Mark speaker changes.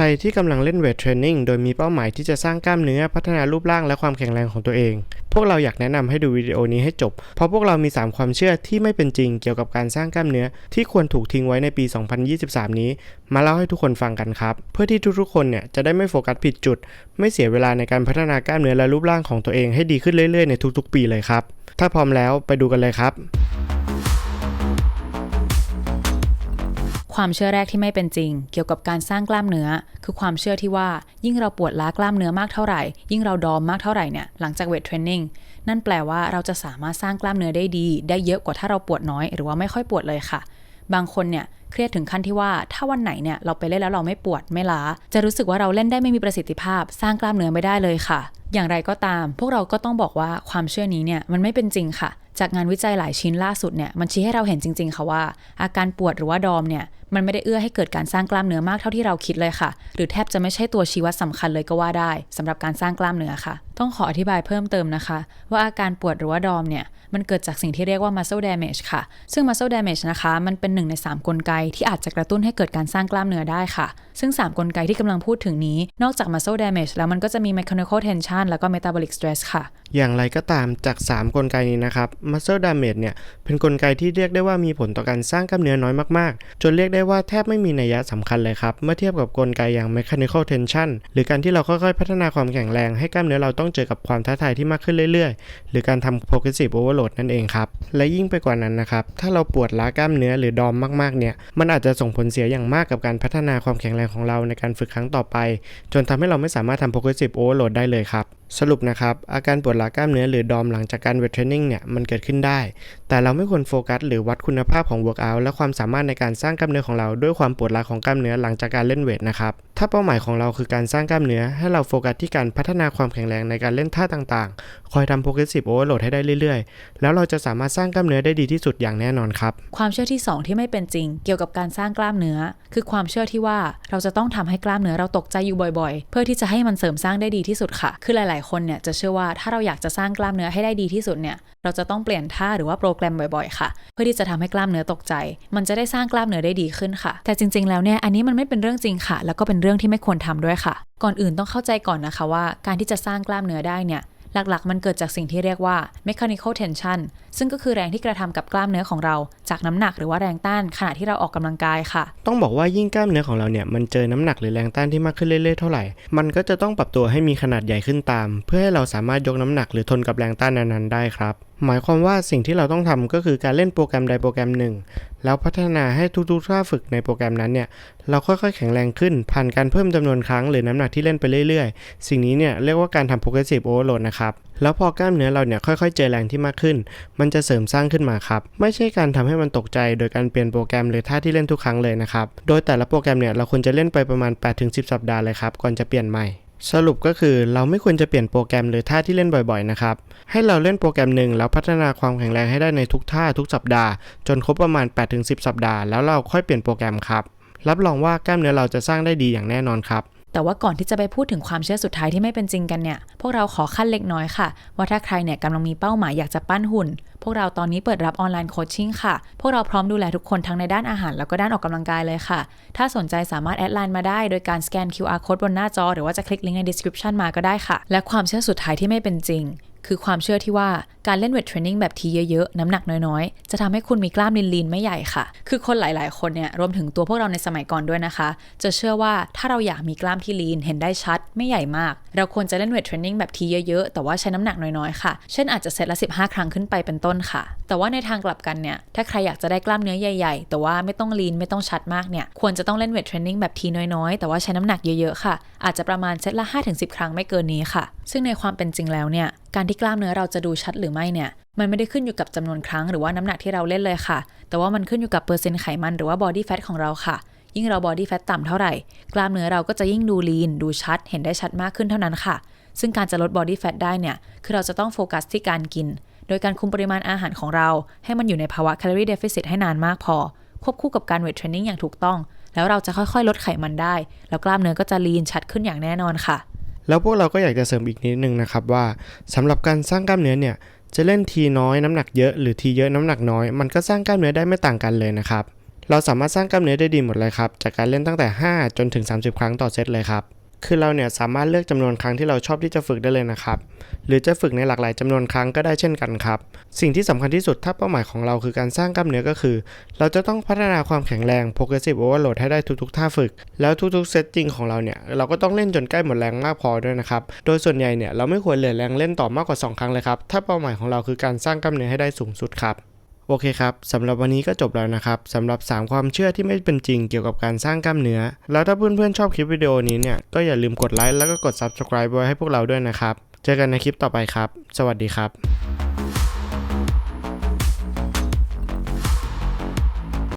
Speaker 1: ใครที่กำลังเล่นเวทเทรนนิ่งโดยมีเป้าหมายที่จะสร้างกล้ามเนื้อพัฒนารูปร่างและความแข็งแรงของตัวเอง พวกเราอยากแนะนำให้ดูวิดีโอนี้ให้จบ เพราะพวกเรามี 3 ความเชื่อที่ไม่เป็นจริงเกี่ยวกับการสร้างกล้ามเนื้อที่ควรถูกทิ้งไว้ในปี 2023 นี้ มาเล่าให้ทุกคนฟังกันครับ เพื่อที่ทุกๆคนเนี่ยจะได้ไม่โฟกัสผิดจุด ไม่เสียเวลาในการพัฒนากล้ามเนื้อและรูปร่างของตัวเองให้ดีขึ้นเรื่อยๆในทุกๆ ปีเลยครับถ้าพร้อมแล้วไปดูกันเลยครับ
Speaker 2: ความเชื่อแรกที่ไม่เป็นจริง เกี่ยวกับการสร้างกล้ามเนื้อ คือความเชื่อที่ว่ายิ่งเราปวดล้ากล้ามเนื้อมากเท่าไหร่ ยิ่งเราดอมมากเท่าไหร่เนี่ยหลังจากเวทเทรนนิ่งนั่นแปลว่าเราจะสามารถสร้างกล้ามเนื้อได้ดี ได้เยอะกว่าถ้าเราปวดน้อย หรือว่าไม่ค่อยปวดเลยค่ะ บางคนเนี่ยเครียดถึงขั้นที่ว่าถ้าวันไหนเนี่ยเราไปเล่นแล้วเราไม่ปวดไม่ล้า จะรู้สึกว่าเราเล่นได้ไม่มีประสิทธิภาพ สร้างกล้ามเนื้อไม่ได้เลยค่ะ อย่างไรก็ตาม พวกเราก็ต้องบอกว่าความเชื่อนี้เนี่ยมันไม่เป็นจริงค่ะ จากงานวิจัยหลายชิ้นล่าสุดเนี่ยมันชี้ให้เราเห็นจริง ๆ ค่ะว่า อาการปวดหรือว่าดอมเนี่ยมันไม่ได้เอื้อให้เกิดการสร้างกล้ามเนื้อมากเท่าที่เราคิดเลยค่ะ หรือแทบจะไม่ใช่ตัวชี้วัดสำคัญเลยก็ว่าได้สำหรับการสร้างกล้ามเนื้อค่ะ ต้องขออธิบายเพิ่มเติมนะคะ ว่าอาการปวดหรือว่าดอมเนี่ยมันเกิดจากสิ่งที่เรียกว่า muscle damage ค่ะ ซึ่ง muscle damage นะคะมันเป็นหนึ่งใน 3 กลไกที่อาจจะกระตุ้นให้เกิดการสร้างกล้ามเนื้อได้ค่ะ ซึ่ง 3 กลไกที่กำลังพูดถึงนี้ นอกจาก muscle damage แล้วมันก็จะมี mechanical tension แล้วก็ metabolic stress ค่ะ
Speaker 1: อย่างไรก็ตามจาก 3 กลไกนี้นะครับ muscle damage เนี่ยเป็นกลไกที่เรียกได้ว่ามีผลต่อการสร้างกล้ามเนื้อน้อยมากๆ จนเรียกได้ว่าแทบไม่มีนัยสำคัญเลยครับ เมื่อเทียบกับกลไกอย่าง mechanical tension หรือการที่เราค่อยๆ พัฒนาความแข็งแรงให้กล้ามเนื้อเราต้องเจอกับความท้าทายที่มากขึ้นเรื่อยๆ หรือการทำ progressive overload นั่นเองครับ และยิ่งไปกว่านั้นนะครับ ถ้าเราปวดล้ากล้ามเนื้อหรือดอมมากๆ เนี่ย มันอาจจะส่งผลเสียอย่างมากกับการพัฒนาความแข็งแรงของเราในการฝึกครั้งต่อไป จนทำให้เราไม่สามารถทำ progressive overload ได้เลยครับ สรุปนะครับ อาการปวดหล้ากล้ามเนื้อหรือดอมหลังจากการเวทเทรนนิ่งเนี่ยมันเกิดขึ้นได้ แต่เราไม่ควรโฟกัสหรือวัดคุณภาพของ workout และความสามารถในการสร้างกล้ามเนื้อของเราด้วยความปวดหล้าของกล้ามเนื้อหลังจากการเล่นเวทนะครับถ้าเป้าหมายของเราคือการสร้างกล้ามเนื้อ ให้เราโฟกัสที่การพัฒนาความแข็งแรงในการเล่นท่าต่างๆ คอยทำ progressive overload ให้ได้เรื่อยๆ แล้วเราจะสามารถสร้างกล้ามเนื้อได้ดีที่สุดอย่างแน่นอนครับ
Speaker 2: ความเชื่อที่ 2 ที่ไม่เป็นจริง เกี่ยวกับการสร้างกล้ามเนื้อ คือความเชื่อที่ว่าเราจะต้องทำให้กล้ามเนื้อเราตกใจอยู่บ่อย ๆ เพื่อที่จะให้มันเสริมสร้างได้ดีที่สุดค่ะ คือหลายๆคนเนี่ยจะเชื่อว่าถ้าเราอยากจะสร้างกล้ามเนื้อให้ได้ดีที่สุดเนี่ยเราจะต้องเปลี่ยนท่าหรือว่าโปรแกรมบ่อยๆ ค่ะ เพื่อที่จะทำให้กล้ามเนื้อตกใจ มันจะได้สร้างกล้ามเนื้อได้ดีขึ้นค่ะ แต่จริง ๆ แล้วเนี่ยอันนี้มันไม่เป็นเรื่องจริงค่ะ แล้วก็เป็นเรื่องที่ไม่ควรทำด้วยค่ะ ก่อนอื่นต้องเข้าใจก่อนนะคะว่า การที่จะสร้างกล้ามเนื้อได้เนี่ยหลักๆ มันเกิดจากสิ่งที่เรียกว่า mechanical tension ซึ่งก็คือแรงที่กระทำกับกล้ามเนื้อของเรา จากน้ำหนักหรือว่าแรงต้านขณะที่เราออกกำลังกายค่ะ
Speaker 1: ต้องบอกว่ายิ่งกล้ามเนื้อของเราเนี่ยมันเจอน้ำหนักหรือแรงต้านที่มากขึ้นเรื่อยๆเท่าไหร่ มันก็จะต้องปรับตัวให้มีขนาดใหญ่ขึ้นตาม เพื่อให้เราสามารถยกน้ำหนักหรือทนกับแรงต้านนั้นๆได้ครับหมายความว่าสิ่งที่เราต้องทำก็คือการเล่นโปรแกรมใดโปรแกรมหนึ่ง แล้วพัฒนาให้ทุกๆท่าฝึกในโปรแกรมนั้นเนี่ยเราค่อยๆแข็งแรงขึ้น ผ่านการเพิ่มจำนวนครั้งหรือน้ำหนักที่เล่นไปเรื่อยๆ สิ่งนี้เนี่ยเรียกว่าการทำ progressive overload นะครับ แล้วพอกล้ามเนื้อเราเนี่ยค่อยๆ เจอแรงที่มากขึ้น มันจะเสริมสร้างขึ้นมาครับ ไม่ใช่การทำให้มันตกใจโดยการเปลี่ยนโปรแกรมหรือท่าที่เล่นทุกครั้งเลยนะครับ โดยแต่ละโปรแกรมเนี่ยเราควรจะเล่นไปประมาณ 8-10 สัปดาห์เลยครับ ก่อนจะเปลี่ยนใหม่สรุปก็คือเราไม่ควรจะเปลี่ยนโปรแกรมหรือท่าที่เล่นบ่อยๆนะครับ ให้เราเล่นโปรแกรมหนึ่งแล้วพัฒนาความแข็งแรงให้ได้ในทุกท่าทุกสัปดาห์ จนครบประมาณ 8-10 สัปดาห์ แล้วเราค่อยเปลี่ยนโปรแกรมครับ รับรองว่ากล้ามเนื้อเราจะสร้างได้ดีอย่างแน่นอนครับ
Speaker 2: แต่ว่าก่อนที่จะไปพูดถึงความเชื่อสุดท้ายที่ไม่เป็นจริงกันเนี่ย พวกเราขอขั้นเล็กน้อยค่ะ ว่าถ้าใครเนี่ยกำลังมีเป้าหมายอยากจะปั้นหุ่น พวกเราตอนนี้เปิดรับออนไลน์โคชชิ่งค่ะ พวกเราพร้อมดูแลทุกคนทั้งในด้านอาหาร แล้วก็ด้านออกกำลังกายเลยค่ะ ถ้าสนใจสามารถแอดไลน์มาได้โดยการสแกน QR code บนหน้าจอ หรือว่าจะคลิกลิงก์ใน description มาก็ได้ค่ะ และความเชื่อสุดท้ายที่ไม่เป็นจริง คือความเชื่อที่ว่า การเล่นเวทเทรนนิ่งแบบทีเยอะๆ น้ำหนักน้อยๆ จะทำให้คุณมีกล้ามลีนๆ ไม่ใหญ่ค่ะ คือคนหลายๆ คนเนี่ยรวมถึงตัวพวกเราในสมัยก่อนด้วยนะคะ จะเชื่อว่าถ้าเราอยากมีกล้ามที่ลีนเห็นได้ชัดไม่ใหญ่มาก เราควรจะเล่นเวทเทรนนิ่งแบบทีเยอะๆ แต่ว่าใช้น้ำหนักน้อยๆ ค่ะ เช่นอาจจะเซตละ 15 ครั้งขึ้นไปเป็นต้นค่ะ แต่ว่าในทางกลับกันเนี่ย ถ้าใครอยากจะได้กล้ามเนื้อใหญ่ๆ แต่ว่าไม่ต้องลีนไม่ต้องชัดมากเนี่ย ควรจะต้องเล่นเวทเทรนนิ่งแบบทีน้อยๆ แต่ว่าใช้น้ำหนักเยอะๆ ค่ะ อาจจะประมาณเซตละ 5-10 ครั้งไม่เกินนี้ค่ะ ซึ่งในความเป็นจริงแล้วเนี่ย การที่กล้ามเนื้อเราจะดูชัดหรือไม่เนี่ยมันไม่ได้ขึ้นอยู่กับจำนวนครั้งหรือว่าน้ำหนักที่เราเล่นเลยค่ะ แต่ว่ามันขึ้นอยู่กับเปอร์เซ็นต์ไขมันหรือว่าบอดี้แฟทของเราค่ะ ยิ่งเราบอดี้แฟทต่ำเท่าไหร่ กล้ามเนื้อเราก็จะยิ่งดูลีนดูชัด เห็นได้ชัดมากขึ้นเท่านั้นค่ะ ซึ่งการจะลดบอดี้แฟทได้เนี่ยคือเราจะต้องโฟกัสที่การกิน โดยการคุมปริมาณอาหารของเรา ให้มันอยู่ในภาวะแคลอรี่เดฟิซิตให้นานมากพอ ควบคู่กับการเวทเทรนนิ่งอย่างถูกต้อง แล้วเราจะค่อยๆ ลดไขมันได้ แล้วกล้ามเนื้อก็จะลีนชัดขึ้นอย่างแน่นอนค่ะ
Speaker 1: แล้วพวกเราก็อยากจะเสริมอีกนิดนึงนะครับว่าสำหรับการสร้างกล้ามเนื้อเนี่ยจะเล่นทีน้อยน้ำหนักเยอะหรือทีเยอะน้ำหนักน้อยมันก็สร้างกล้ามเนื้อได้ไม่ต่างกันเลยนะครับเราสามารถสร้างกล้ามเนื้อได้ดีหมดเลยครับจากการเล่นตั้งแต่ 5 จนถึง 30 ครั้งต่อเซตเลยครับ คือเราเนี่ยสามารถเลือกจำนวนครั้งที่เราชอบที่จะฝึกได้เลยนะครับ หรือจะฝึกในหลากหลายจำนวนครั้งก็ได้เช่นกันครับ สิ่งที่สำคัญที่สุดถ้าเป้าหมายของเราคือการสร้างกล้ามเนื้อก็คือ เราจะต้องพัฒนาความแข็งแรง progressive overload ให้ได้ทุกๆ ท่าฝึก แล้วทุกๆ เซตจริงของเราเนี่ยเราก็ต้องเล่นจนใกล้หมดแรงมากพอด้วยนะครับ โดยส่วนใหญ่เนี่ยเราไม่ควรเหลือแรงเล่นต่อมากกว่า 2 ครั้งเลยครับ ถ้าเป้าหมายของเราคือการสร้างกล้ามเนื้อให้ได้สูงสุดครับ โอเคครับสำหรับวันนี้ก็จบแล้วนะครับสำหรับ 3 ความเชื่อที่ไม่เป็นจริงเกี่ยวกับการสร้างกล้ามเนื้อ แล้วถ้าเพื่อนๆชอบคลิปวิดีโอนี้เนี่ยก็อย่าลืมกดไลค์แล้วก็กด subscribe ไว้ให้พวกเราด้วยนะครับ เจอกันในคลิปต่อไปครับ สวัสดีครับ